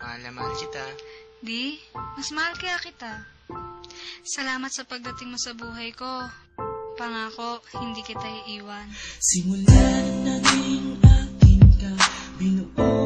Mahal na mahal kita. Di, mas mahal kaya kita. Salamat sa pagdating mo sa buhay ko. Pangako, hindi kita iiwan. Simula naging akin ka, binuo